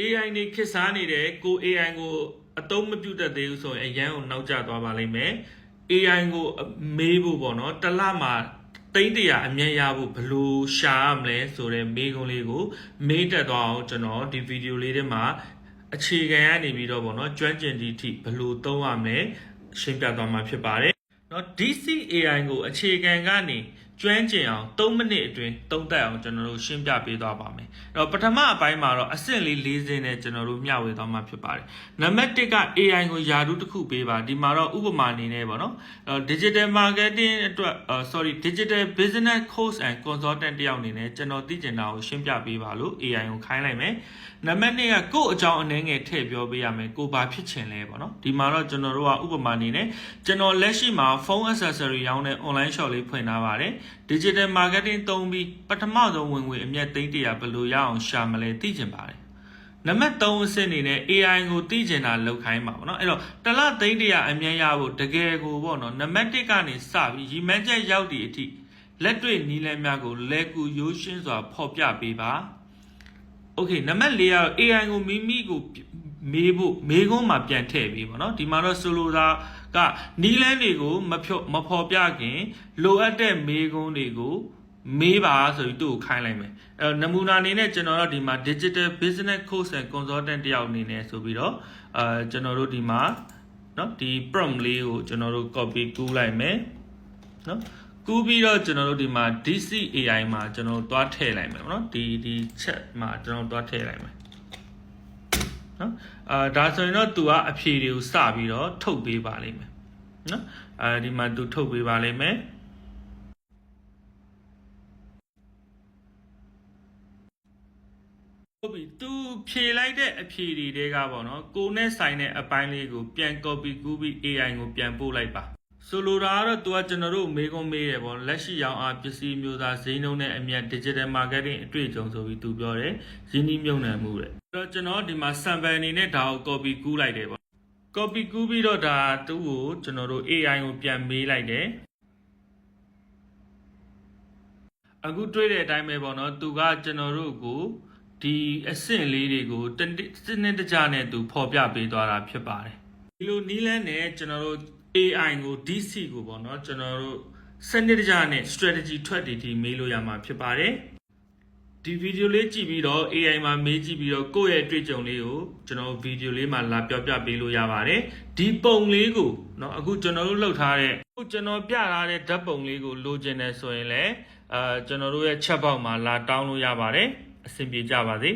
AI နေခေတ်စားနေတဲ့ကို AI ကိုအတုံးမပြုတ်တတ်သေးဘူးဆိုရင်အရန်ကိုနောက်ကျသွားပါလိမ့်မယ် AI ကိုမေးဖို့ပေါ့နော်တလမှာတိတ်တရာအမြင်ရဖို့ဘလို့ရှာရမလဲဆိုတဲ့မေးခွန်းလေးကို မေးတက်သွားအောင်ကျွန်တော်ဒီဗီဒီယိုလေးထဲမှာအခြေခံရနေပြီးတော့ပေါ့နော်ကျွမ်းကျင်ဒီထိဘလို့သုံးရမလဲရှင်းပြသွားမှာဖြစ်ပါတယ်နော် DC AI ကိုအခြေခံကနေ ကျွမ်းကျင်အောင်3မိနစ်အတွင်းသုံးသပ်အောင်ကျွန်တော်တို့ရှင်းပြပေးသွားပါမယ်။အဲ့တော့ပထမအပိုင်းမှာတော့အဆင့်လေး၄ဆင့်နဲ့ကျွန်တော်တို့မျှဝေသွားမှာဖြစ်ပါတယ်။နံပါတ်1က AI ကိုယာတုတစ်ခုပေးပါဒီမှာတော့ဥပမာအနေနဲ့ပေါ့နော်။အဲ့တော့ digital marketing အတွက် sorry digital business coach and consultant တယောက်အနေနဲ့ကျွန်တော်သိကျင်တာကိုရှင်းပြပေးပါလို့ AI ကိုခိုင်းလိုက်မယ်။နံပါတ်2ကကိုယ့်အကြောင်းအနေငယ်ထည့်ပြောပေးရမယ်။ကိုဘာဖြစ်ချင်လဲပေါ့နော်။ဒီမှာတော့ကျွန်တော်တို့ကဥပမာအနေနဲ့ကျွန်တော်လက်ရှိမှာ phone accessory ရောင်းတဲ့ online shop လေးဖွင့်ထားပါတယ်။ digital marketing သုံးပြီးပထမဆုံးဝင်ငွေအမြတ်သိန်းတရာဘယ်လိုရအောင်ရှာမလဲသိချင်ပါတယ်။နံပါတ်3အဆင့်အနေနဲ့ AI ကိုသိချင်တာလောက်ခိုင်းပါဗောနော်အဲ့တော့တစ်လသိန်းတရာအမြတ်ရဖို့တကယ်ကိုဗောနော်နံပါတ်1ကနေစပြီးရီမန်းချက်ရောက်သည့်အထိလက်တွေ့နီးလန်းများကိုလက်ကူရိုးရှင်းစွာဖော်ပြပေးပါ။ Okay နံပါတ်4ကတော့ AI ကိုမိမိကို မေးဖို့မေးခွန်းမှာပြန်ထည့်ပေးပါနော်ဒီမှာတော့ဆိုလိုတာကနီးလန်းတွေကိုမဖြောမဖော်ပြခင်လိုအပ်တဲ့မေးခွန်းတွေကိုမေးပါဆိုပြီးသူ့ကိုခိုင်းလိုက်မယ်အဲတော့နမူနာအနေနဲ့ကျွန်တော်တို့ဒီမှာ digital business coach and consultant တယောက်အနေနဲ့ဆိုပြီးတော့အာကျွန်တော်တို့ဒီမှာเนาะဒီ prompt လေးကိုကျွန်တော်တို့ copy ကူးလိုက်မယ်เนาะကူးပြီးတော့ကျွန်တော်တို့ဒီမှာ DCAI မှာကျွန်တော်တို့သွားထည့်လိုက်မယ်เนาะဒီဒီ chat မှာကျွန်တော်တို့သွားထည့်လိုက်မယ် နော်အာဒါဆိုရင်တော့သူကအဖြေတွေကိုစပြီးတော့ထုတ်ပေးပါလိမ့်မယ်နော်အဲဒီမှာသူထုတ်ပေးပါလိမ့်မယ်ဟုတ်ပြီသူဖြေလိုက်တဲ့အဖြေတွေတဲကပေါ့နော်ကိုနဲ့ဆိုင်တဲ့အပိုင်းလေးကိုပြန် copy ကူးပြီး AI ကိုပြန်ပို့လိုက်ပါဆိုလိုတာကတော့သူကကျွန်တော်တို့မေးခွန်းမေးတယ်ပေါ့လက်ရှိရောင်းအားပစ္စည်းမျိုးသားဈေးနှုန်းနဲ့အမြတ် digital marketing အတွေ့အကြုံဆိုပြီးသူပြောတယ်ရင်းနှီးမြှုပ်နှံမှုတဲ့အဲ့ တော့ကျွန်တော်ဒီမှာ sample အနေနဲ့ဒါကို copy ကူးလိုက်တယ်ပေါ့ copy ကူးပြီးတော့ဒါသူ့ကိုကျွန်တော်တို့ AI ကိုပြန်မေးလိုက်တယ်အခုတွေ့တဲ့အတိုင်းပဲပေါ့နော်သူကကျွန်တော်တို့ကိုဒီအဆင့်လေးတွေကိုတနည်းစနစ်တကျနဲ့သူဖော်ပြပေးသွားတာဖြစ်ပါတယ်ဒီလိုနီးလန်းနဲ့ကျွန်တော်တို့ AI ကို DC ကိုပေါ့နော်ကျွန်တော်တို့စနစ်တကျနဲ့ strategy ထွက်တည်တည်မေးလို့ရမှာဖြစ်ပါတယ် ဒီဗီဒီယိုလေးကြည့်ပြီးတော့ AI မှာမေးကြည့်ပြီးတော့ကိုယ့်ရဲ့အတွေ့အကြုံလေးကိုကျွန်တော်ဗီဒီယိုလေးမှာလာပြောပြပေးလို့ရပါတယ်ဒီပုံလေးကိုเนาะအခုကျွန်တော်တို့လှုပ်ထားတဲ့အခုကျွန်တော်ပြထားတဲ့ဓာတ်ပုံလေးကိုလိုချင်တယ်ဆိုရင်လည်းအာကျွန်တော်တို့ရဲ့ chat box မှာလာတောင်းလို့ရပါတယ်အဆင်ပြေကြပါစေ